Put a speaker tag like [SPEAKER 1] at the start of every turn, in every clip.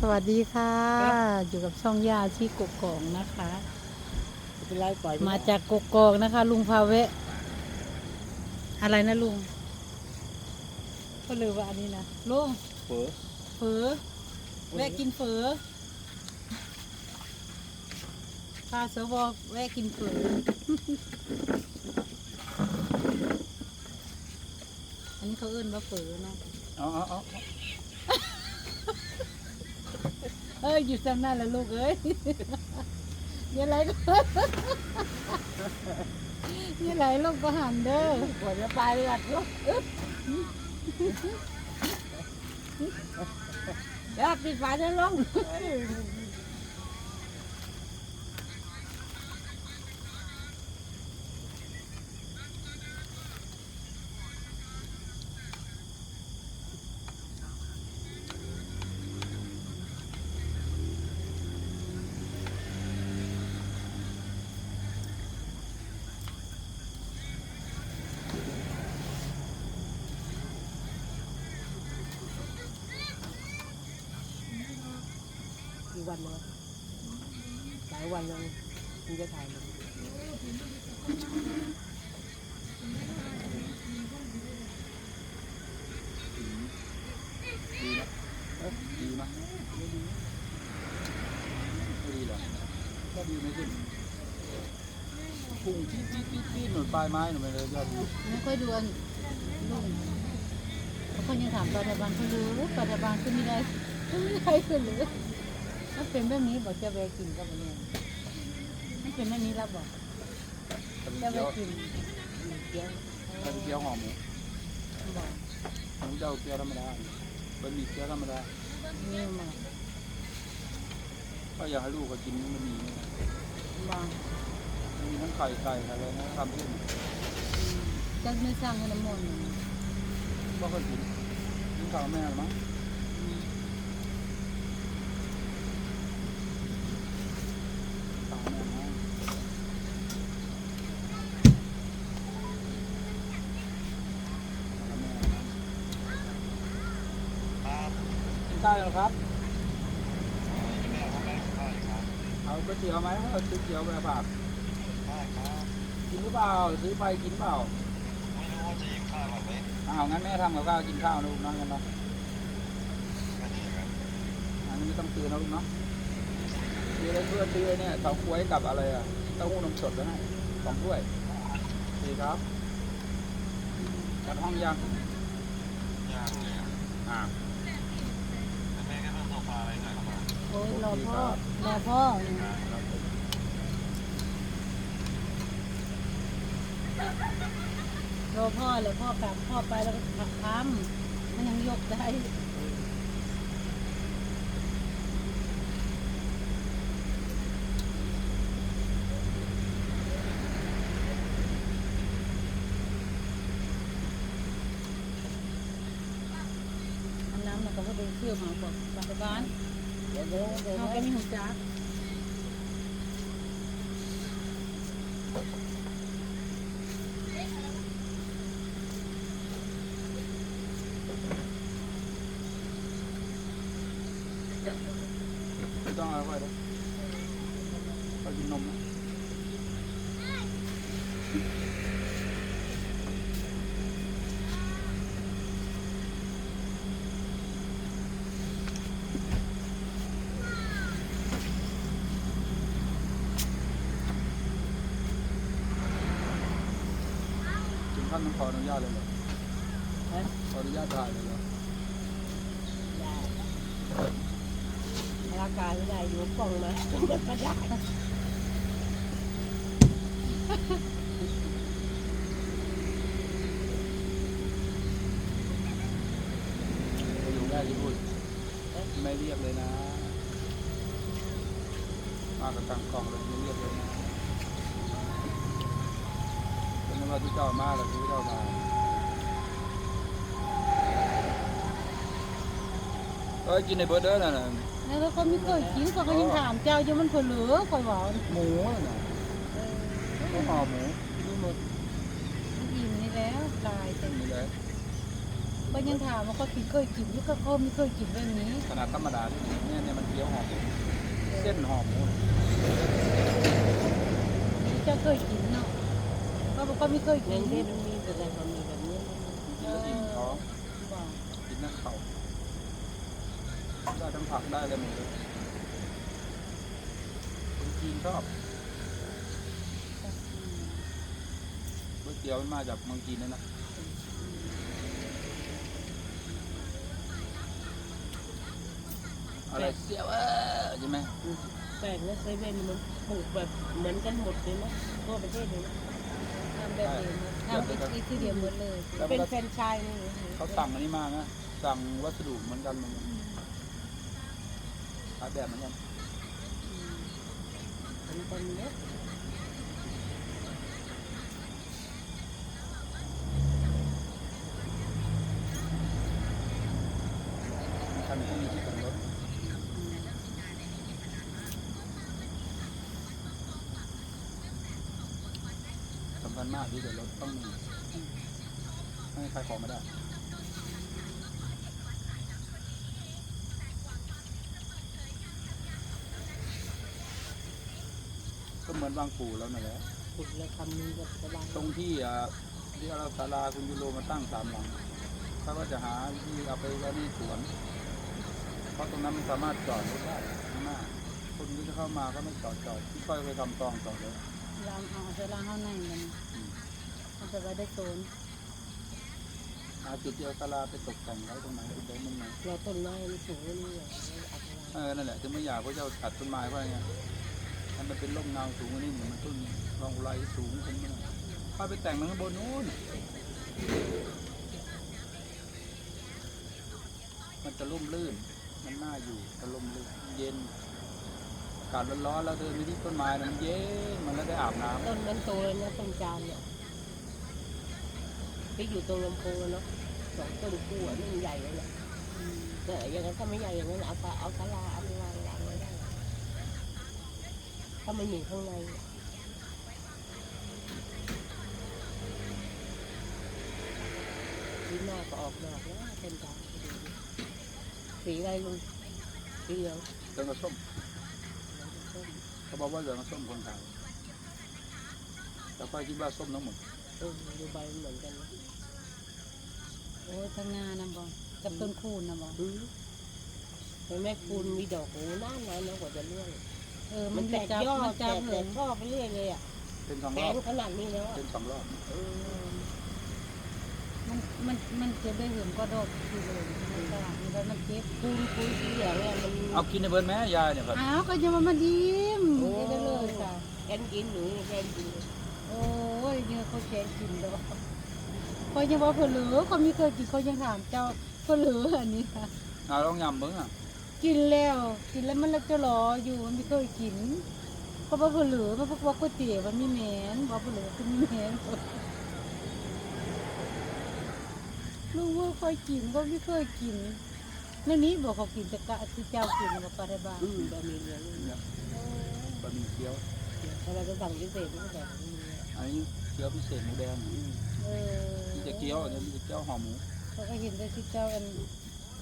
[SPEAKER 1] สวัสดีค่ะ อยู่กับช่องย่าที่กกอกนะคะ
[SPEAKER 2] เป็นไรปล่อย
[SPEAKER 1] มาจากกกอกนะคะ ลุงพาเวะ อะไรนะลุง ก็เลยว่าอันนี้นะลุง
[SPEAKER 2] เฝอ
[SPEAKER 1] เฝอแวะกินเฝอพาสวแวะกินเฝออันนี้เขาเอิ้นว่าเฝอเนาะ
[SPEAKER 2] เอาเอา เอา
[SPEAKER 1] เอ้ยอยู่ซ้ำหน้าแล้วลูกเอ้ยอย่าไหลก็อย่าไหลลงก็หันเด้อ
[SPEAKER 2] ปล่อยจะไปเลยอะลูกเดี๋ยวปิดฝาจะลง วันแล้วหลายวันแล้วถึงจะถ่ายมันดีนะเอ๊ะดีไม่ดีไม่ดีเหรอก็ดีไม่ขึ้นพุ่งปี๊ดปี๊ดปี๊ดปี๊ดหนุนปลายไม้หนุนไปเลยยอดวิว
[SPEAKER 1] ไม่ค่อยดูอันลุงเขาคนยังถามปฐบาลเขารู้ปฐบาลขึ้นไม่ได้ขึ้นไม่ได้ขึ้นหรือ มันเป็นแบบนี้บอกจะแวะกินก็บ่เนี่ยมันเป็นแบบนี้แล้วบอก
[SPEAKER 2] กระ
[SPEAKER 1] จะ
[SPEAKER 2] เที
[SPEAKER 1] แวะ
[SPEAKER 2] ยว
[SPEAKER 1] กินเกี๊ยว
[SPEAKER 2] กระเทียวหอมหมู
[SPEAKER 1] บอก
[SPEAKER 2] หมูเจ้าเกี๊ยวธรรมดาบะหมี่เกี๊ยวธรรมดา
[SPEAKER 1] นี่มา
[SPEAKER 2] ก็อยากให้ลูกก็กินมันมีนี่นะ
[SPEAKER 1] บาง
[SPEAKER 2] มันมีทั้งไข่ไก่อะไรนะทำเล่น
[SPEAKER 1] จักไม่สร้างให้น้ำมนต์
[SPEAKER 2] ก็เคยกินกินข้าวแม่หรือมั้งข้าวแม่มั้งข้าวแม่มั้ง กินข้าวยังครับ เอาก๋วยเตี๋ยวไหมเอาซื้อเตี๋ยวไปฝากกินหรือเปล่าซื้อไปกินเปล่าอ้าวงั้นแม่ทำกับข้าวกินข้าวนะลูกเนาะงั้นเนาะอันนี้ไม่ต้องซื้อนะลูกเนาะซื้อแล้วเพื่อนซื้อไอ้เนี่ยเต้าก้วยกับอะไรอะเต้าหู้นมสดไปให้สองถ้วยดีครับจัดห้องยังอ่า
[SPEAKER 1] โอ้ยรอพ่อรอพ่อรอพ่อเลยพ่อกลับพ่อไปแล้วก็ขับทำมันยังยกได้อันน้ำมันก็ไปเชื่อมาบอกปัจจุบัน
[SPEAKER 2] เดี๋ยวเดี๋ยวเดี๋ยว
[SPEAKER 1] เขาก็มีหูจัก
[SPEAKER 2] ไม่ต้องเอาไปเลยไปกินนมนะ ถึงขั้นต้องขออนุญาตเลยเหรอขออนุญาตถ่ายเลยเหรอ
[SPEAKER 1] ร่างกายไม่ได้อยู่กล่องนะไม่ได้
[SPEAKER 2] ไปอยู่แม่ที่พูดไม่เรียบเลยนะ มากับตังกล่องเลยไม่เรียบเลยนะ เป็นว่าที่เจ้ามาหรือที่เจ้ามาเอ้ยกินในเบอร์เดอร์น่ะนะ
[SPEAKER 1] แล้วเขาไม่เคยกินก็ยังถามเจ้าอยู่มันเผลอคอยบอก
[SPEAKER 2] หมูน่ะต้องห่อหมูกินไม่หมด
[SPEAKER 1] อิ่มนี่แล้วตาย
[SPEAKER 2] เต็มเลย
[SPEAKER 1] ก็ยังถามว่าเขากินเคยกินอยุก็เขาไม่เคยกินแบบนี้
[SPEAKER 2] ขนาดธรรมดาเนี่ยเนี่ยมันเกี๊ยวหอมเส้นหอมหมู
[SPEAKER 1] เจ้าเคยกินเนาะ เขาบอกเขาไม่เคย
[SPEAKER 3] ใน
[SPEAKER 1] กิน
[SPEAKER 3] ที่มันมีแต่ละคนมีแบบนี้
[SPEAKER 2] กินแล้วอิ่มท้องกินนั่นเข่าได้ทั้งผักได้เลยหมดเลยคนจีนชอบก๋วยเตี๋ยวมันมาจากเมืองจีนนั่นนะอะไรเสียวเออใช่ไหม
[SPEAKER 3] แปลกนะเซเว่นมันปลูกแบบเหมือนกันหมดเลยนะทั่วประเทศเลยนะ
[SPEAKER 1] ทำแบบเดียวนะทำอีกทีเดียวหมดเลย
[SPEAKER 2] แล้วมั
[SPEAKER 3] เป็นน
[SPEAKER 2] ก็
[SPEAKER 3] แฟรนไชส์เลย
[SPEAKER 2] เขาสั่งอันนี้มานะสั่งวัสดุเหมือนกันเหมือนกันขายแบบเหมือนกัน
[SPEAKER 3] มันเป็นเนี้ย
[SPEAKER 2] คันก็มีที่จอ ดรถสำคัญมากที่จอดรถต้องมีไม่ให้ใครของไม่ได้ก็เหมือนบางปูแล้วนั่นแหละ
[SPEAKER 3] ปลูกแล้วทำมือกับสบาย
[SPEAKER 2] ตรงที่อะที่เราศาลาคุณยูโรมาตั้งสามหลังเขาก็จะหาที่เอาไปไว้ในสวน เพราะตรงนั้นมันสามารถจอดรถได้ข้างหน้าคนที่จะเข้ามาก็ไม่จอดจอดที่ค่อยไปทำตองจอดเลย
[SPEAKER 1] ล้างเอาจะล้างข้างในมันมันจะไว้ได้โซน
[SPEAKER 2] หาจุดที่เอาศาลาไปตกแต่งไว้ตรงไหนตรงไหนมุมไหน
[SPEAKER 3] เราต้นไม้มันสูงนี่อะอัด
[SPEAKER 2] เออนั่นแหละถึงไม่อยากเพราะจะตัดต้นไม้เพราะไงให้มันเป็นร่มเงาสูงกว่านี้เหมือนมันต้นรองไรสูงขึ้นมาค่อยไปแต่งมันข้างบนนู้นมันจะร่มรื่น มันน่าอยู่จะร่มรื่นเย็นอา กาศร้อนๆแล้วเดินไปที่ต้นไม้นะมันเย็นมันแล้วได้อาบน้ำ
[SPEAKER 3] ต้นนั้นโตเลยนะต้นจานเนี่ยที่อยู่ตรงลำโพงเนาะสองต้นคู่อะนี่มันใหญ่เลยเนี่ยแต่อย่างนั้นถ้าไม่ใหญ่อย่างนั้นเอาปลาเอาสลาเอาไปวางวางไว้ได้ถ้ามันอยู่ข้างในดีหน้าก็ออกดอกแล้วเป็นดอกสีอะไรลุงสีเหลือง
[SPEAKER 2] เหลืองกับส้ม เขาบอกว่าเหลืองกับส้มคนขายแต่ค่อยคิดว่าส้มทั้งหมด
[SPEAKER 3] เออดูใบมันเหมือนกันนะ
[SPEAKER 1] โอ้ยทางงานนะบอกกับต้นคูนนะบอก
[SPEAKER 3] อืมเห็นไหมคุณมีดอกโอ้นานนานนะกว่าจะเลื่อน
[SPEAKER 1] เออ
[SPEAKER 3] มั
[SPEAKER 1] มันน
[SPEAKER 3] แต
[SPEAKER 1] จะ
[SPEAKER 3] ก
[SPEAKER 1] จับ
[SPEAKER 3] ยอ
[SPEAKER 1] มั
[SPEAKER 3] ด
[SPEAKER 1] น
[SPEAKER 3] แต
[SPEAKER 1] จับ
[SPEAKER 3] ก
[SPEAKER 1] เล
[SPEAKER 3] แต
[SPEAKER 1] ย
[SPEAKER 3] กช่อไปเรื่อยเลยอะ
[SPEAKER 2] เป็นสอง
[SPEAKER 3] แต
[SPEAKER 2] รอกบ
[SPEAKER 3] ขนาดนี้แล้วอะ
[SPEAKER 2] เป็นสองรอบ
[SPEAKER 3] เออ
[SPEAKER 1] มันมันมันจะได้เห็นก็ดอกทีเลยมันก็มันก็มันเจ็บ
[SPEAKER 3] คุณคุณสีเหลืองอะมัน
[SPEAKER 2] เอากินในเบิร์นไหมยายเนี่ยครับ
[SPEAKER 1] อ้าวก็ยังมามาดิม
[SPEAKER 3] โอ้
[SPEAKER 1] ได้เลยค่ะ
[SPEAKER 3] แกนกินหนูแกนกิน
[SPEAKER 1] โอ้ยเนี่ยเขาแกงกินดอกเขายังว่าเพื่อเหลือเขาไม่เคยกินเขายังถามเจ้าเพื่อเหลืออันนี้ค่ะ
[SPEAKER 2] เอาลองยำเบิ้งอะ
[SPEAKER 1] กินแล้วกินแล้วมันแล้วจะรออยู่มันไม่เคยกินเพราะว่าเพื่อเหลือมันเพราะว่าก๋วยเตี๋ยวมันมีแหมนว่าเพื่อเหลือคือมีแหมน ลูกว่าเคยกินก็ไม่เคยกินในนี้บอกเขากินแต่กะที่เจ้ากินมาปลาได้บ้าง
[SPEAKER 2] Ừ.
[SPEAKER 3] อืมบะหมี่เหลือง
[SPEAKER 2] เนี่ยบะหมี่เกี๊ยว
[SPEAKER 3] ถ้าเราจะสั่งพิเศษก็แบบนี้
[SPEAKER 2] อันนี้เกี๊ยวพิเศษหมูแดง
[SPEAKER 1] เออ
[SPEAKER 2] นี่จะเกี๊ยวอันนี้จะเกี๊ยวห่อหมู
[SPEAKER 1] เขาก็เห็นได้ที่เจ้าอัน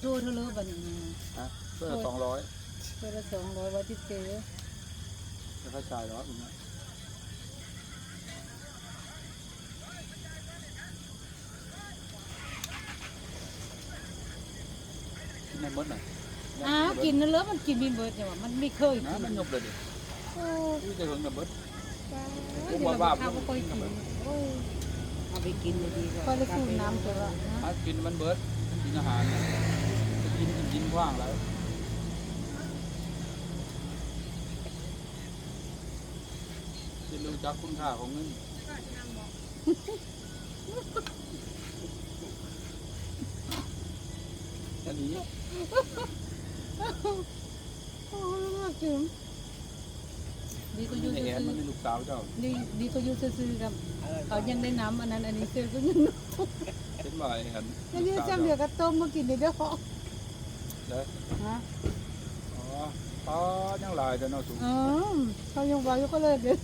[SPEAKER 1] ดูเท่าเลยบัดนี้
[SPEAKER 2] ฮะเพื่อสองร้อย
[SPEAKER 1] เพื่อละสองร้อยว่าที่เจอ
[SPEAKER 2] จะค่าจ่ายร้อยอย่างเงี้ย ในมดหน่อย
[SPEAKER 1] อ้าวกินนั่นเลยมันกินมีเบิดเนี่ยว่ะมันไม่เคย
[SPEAKER 2] นะ
[SPEAKER 1] กิน
[SPEAKER 2] มันยบเลยดิ
[SPEAKER 1] โอ้
[SPEAKER 2] นี่จะเหิงกับเบิด
[SPEAKER 1] เดี๋ยวเราข้าวก็เคยกินโอ้ย
[SPEAKER 3] เอาไปกินเลยดีกว่า
[SPEAKER 1] ก็เลยสูบน้ำตัวละนะ
[SPEAKER 2] ถ้ากินมันเบิดกินอาหารนะจะกินกินกินกว้างแล้วจะรู้จักคุณค่าของเงิน อันนี้
[SPEAKER 1] โอ้ยน่ากินดีก็อ
[SPEAKER 2] มัน
[SPEAKER 1] ยู่
[SPEAKER 2] ใน
[SPEAKER 1] ซื่
[SPEAKER 2] แอนมัน
[SPEAKER 1] อ
[SPEAKER 2] เป็นลูกสาวเจ้า
[SPEAKER 1] ๆดีดีก็อยู่ซื่อๆกับเขายังได้น้ำอันนั้นอันนี้ซื้อก็ยัง
[SPEAKER 2] เห็นบ่อยเห็น
[SPEAKER 1] ยังยืดจำเดียวกับต้มมากินในเด้อ
[SPEAKER 2] เด้อ
[SPEAKER 1] ฮะ
[SPEAKER 2] อ๋ออ๋อยังหลายแต่เนาะสูง
[SPEAKER 1] อ๋อเขายังบอกอยู่ก็เลยเด้อ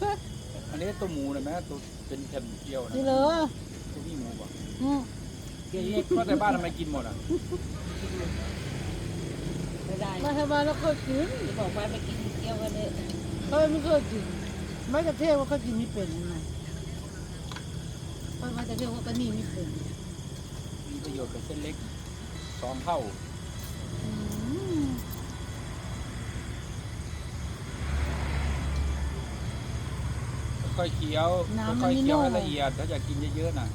[SPEAKER 2] อันนี้ตัวหมูนะแม่ตัวเป็นแผ่นเกี๊ยวนะ
[SPEAKER 1] นี่เลย
[SPEAKER 2] ตัวนี้หมูบ่
[SPEAKER 1] อืม
[SPEAKER 3] เดี๋ยวเล็ก
[SPEAKER 2] ก็แต่บ้านทำไมกินหมดอะ
[SPEAKER 3] กินหมดไม่ได้
[SPEAKER 1] รัฐบาลเราก็กิน
[SPEAKER 3] จะบอกว่าไปกินเกี๊ยวกันเลย
[SPEAKER 1] เขาไม่เคยกินไม่กระเทศว่าเขากินไม่เป็นนะเพราะมาจะเทศว่าก็นี่ไม่เป็น
[SPEAKER 2] มีประโยชน์กับเส้นเล็กสองเท่า
[SPEAKER 1] อืม
[SPEAKER 2] ค่อยๆเคี้ยวค่อยๆเคี้ยวให้ละเอียดถ้าอยากกินเยอะๆน่ะ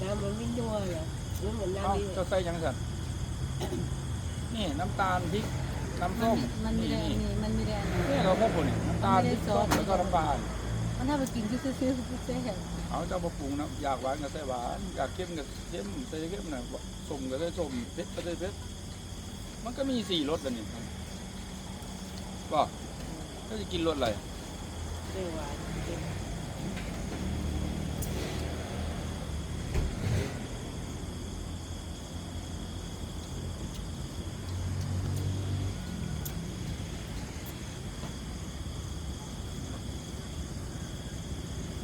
[SPEAKER 3] น้ำมันไม่นัวเหรอหรือเหมือน
[SPEAKER 2] เอ้า
[SPEAKER 3] น้ำนี่
[SPEAKER 2] เจ้าใส่ยังสัตว์นี่น้ำตาลพริกน้ำส้ม
[SPEAKER 1] มันมีแรง
[SPEAKER 2] นี่
[SPEAKER 1] นี่มันมีแรง
[SPEAKER 2] นี่เราพวกคนนี่น้ำตาลพริกส้มแล้วก็น้ำปลา
[SPEAKER 1] มันถ้าไปกินซื้อซื้อซื้อแซ่บ
[SPEAKER 2] เอาเจ้ามาปรุงนะอยากหวานก็ใส่หวานอยากเข้มก็เข้มใส่เข้มน่ะส้มก็ใส่ส้มเผ็ดก็ใส่เผ็ดมันก็มีสี่รสแล้วนี่บอกก็จะกินรสอะไร
[SPEAKER 3] เปรี้ยวหวานเค็ม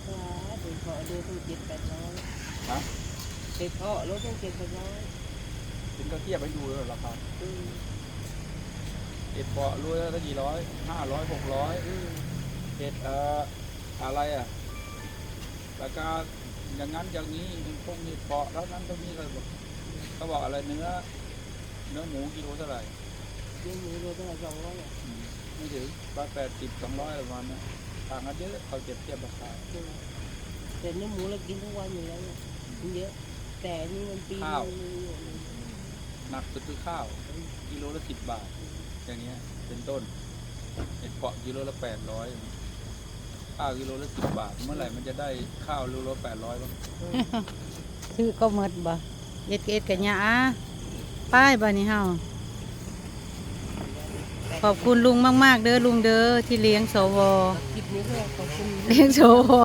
[SPEAKER 3] ว้าเด็กขอดูตั้งเจ็ดแปดร้อย
[SPEAKER 2] ฮะ
[SPEAKER 3] เด็กขอรถตั้งเจ็ดแปดร้อย
[SPEAKER 2] ถึงก็เทียบให้ดูแล้วราคา
[SPEAKER 3] อืม
[SPEAKER 2] เห็ดเปาะรวยแล้วกี่ร้อยห้าร้อยหกร้อย
[SPEAKER 3] อืม
[SPEAKER 2] เห็ดเอ่ออะไรอะราคาอย่างนั้นอย่างนี้พวกเห็ดเปาะแล้วนั้นตรงนี้เขาบอกเขาบอกอะไรเนื้อเนื้อหมูกิโลเท่าไหร่
[SPEAKER 3] เดี๋ยวหมูโลเท่าไหร่สองร้อยอะ
[SPEAKER 2] อืมไม่ถึงร้อยแปดสิบสองร้อยประมาณนั้นต่างกันเยอะเขาเก็บเทียบราคา
[SPEAKER 3] ใช่ไหม แต่เนื้อหมูเรากินทุกวันอยู่แล้วเนี่ยมันเยอะ แต่อันนี่มันปีนึงมีอยู่หนึ่ง
[SPEAKER 2] หนักสุดคือข้าวกิโลละสิบบาท อย่างเงี้ย เป็นต้นเห็ดเปาะกิโลละแปดร้อยข้าวกิโลละสิบบาท เมื่อไหร่มันจะได้ข้าวกิโลละแปดร้อยบ้าง
[SPEAKER 1] ซื้อก็หมดบ่เอ็ดก็เอ็ดกันยาอะป้ายบ่นี่เฮาขอบคุณลุงมาก ๆ เด้อลุงเด้อที่เลี้ยงสว
[SPEAKER 3] คลิปนี้ก็ขอบคุณ
[SPEAKER 1] เลี้ยงสว